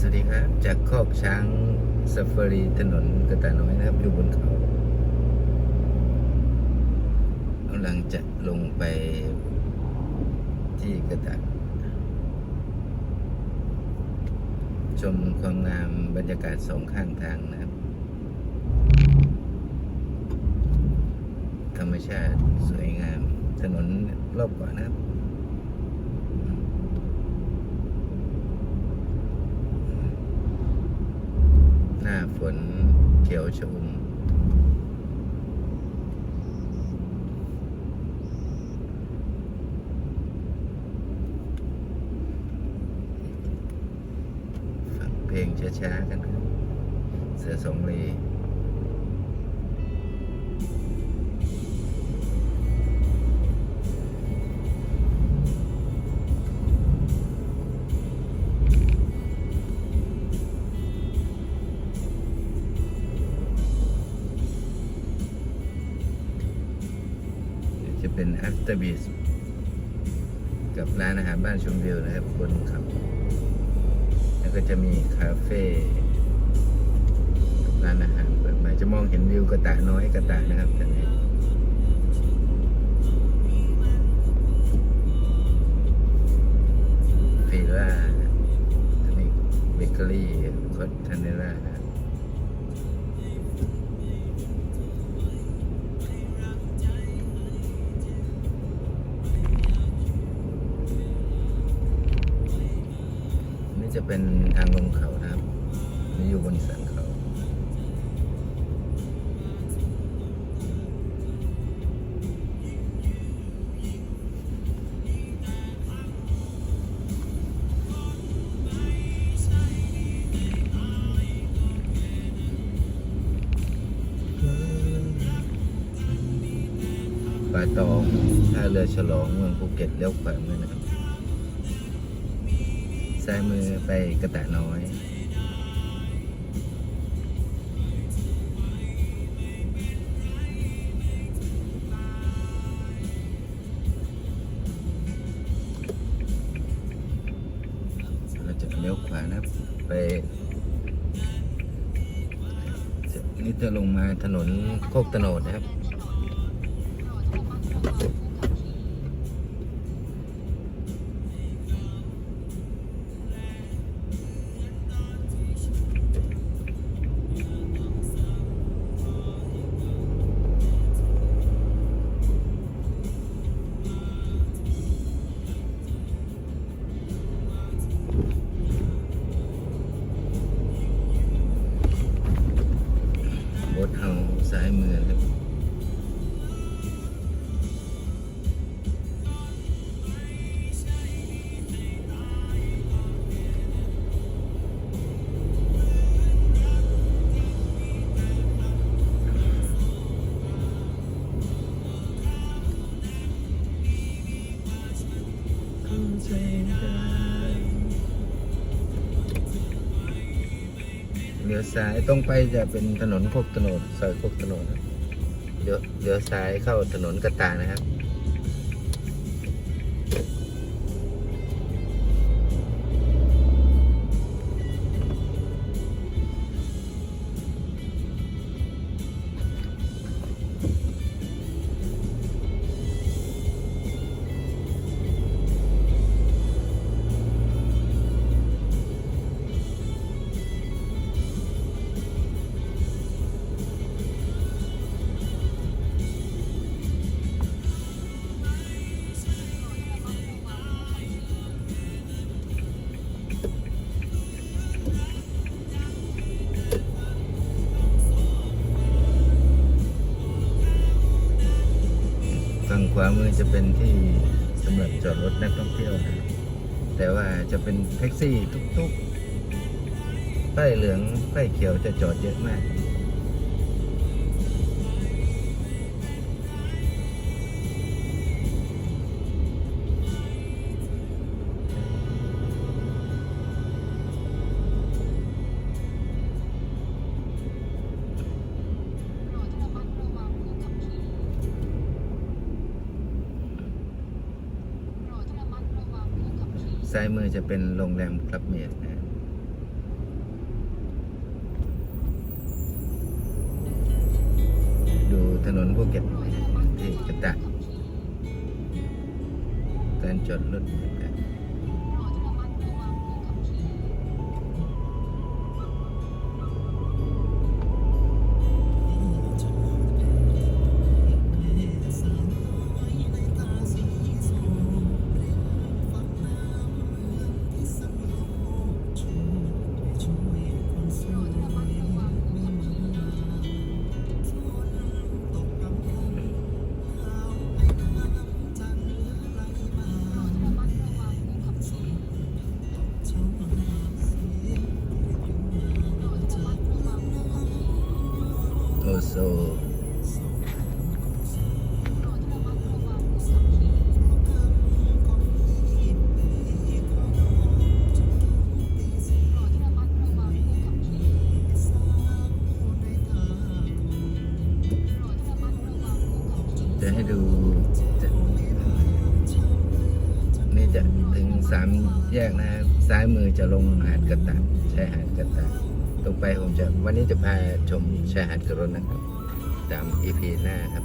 สวัสดีครับ จากคอกช้างซาฟารีถนนกระตายน้อยนะครับ อยู่บนเขากำลังจะลงไปที่กระตายชมความงามบรรยากาศสองข้างทางนะครับ ธรรมชาติสวยงามถนนรอบเกว่านะครับ หน้าฝนเขียวชอุ่มฟังเพลงช้าๆกันเสือสอง ดี๋ยวจะเป็น after b e a t กับร้านอาหารบ้านชมวิวนะครับบนครับ แล้วก็จะมีคาเฟ่ร้านอาหารเปิดใหม่จะมองเห็นวิวกระตะน้อยกระตะนะครับแต่น เป็นทางลงเขานะครับนี่อยู่บนสันเขาป่าตองท่าเรือฉลองเมืองภูเก็ตเลี้ยวขวามือนะครับ ซ้ายมือไปกระแตะน้อย เราจะเลี้ยวขวานะครับไปนี่จะลงมาถนนโคกตโนดนะครับ ซ้ายมื เลี้ยวซ้ายตรงไปจะเป็นถนนโคกตะโนดซอยโคกตะโนดเลี้ยวเลี้ยวซ้ายเข้าถนนกระตานะครับ งขวามือจะเป็นที่สำหรับจอดรถนักท่องเที่ยวนะแต่ว่าจะเป็นแท็กซี่ทุกๆป้ายเหลืองป้ายเขียวจะจอดเยอะมาก ซ้ายมือจะเป็นโรงแรมกรับเมดนะดูถนนภูเก็ตที่กระตะการจอดรถ โซ จะให้ดูจะนี่จะถึงสามแยกนะครับ ซ้ายมือจะลงหาดกระตายชายหาดกระตา ลงไปผมจะวันนี้จะพาชมชายหาดกระรนนะครับ ตามอีพีหน้าครับ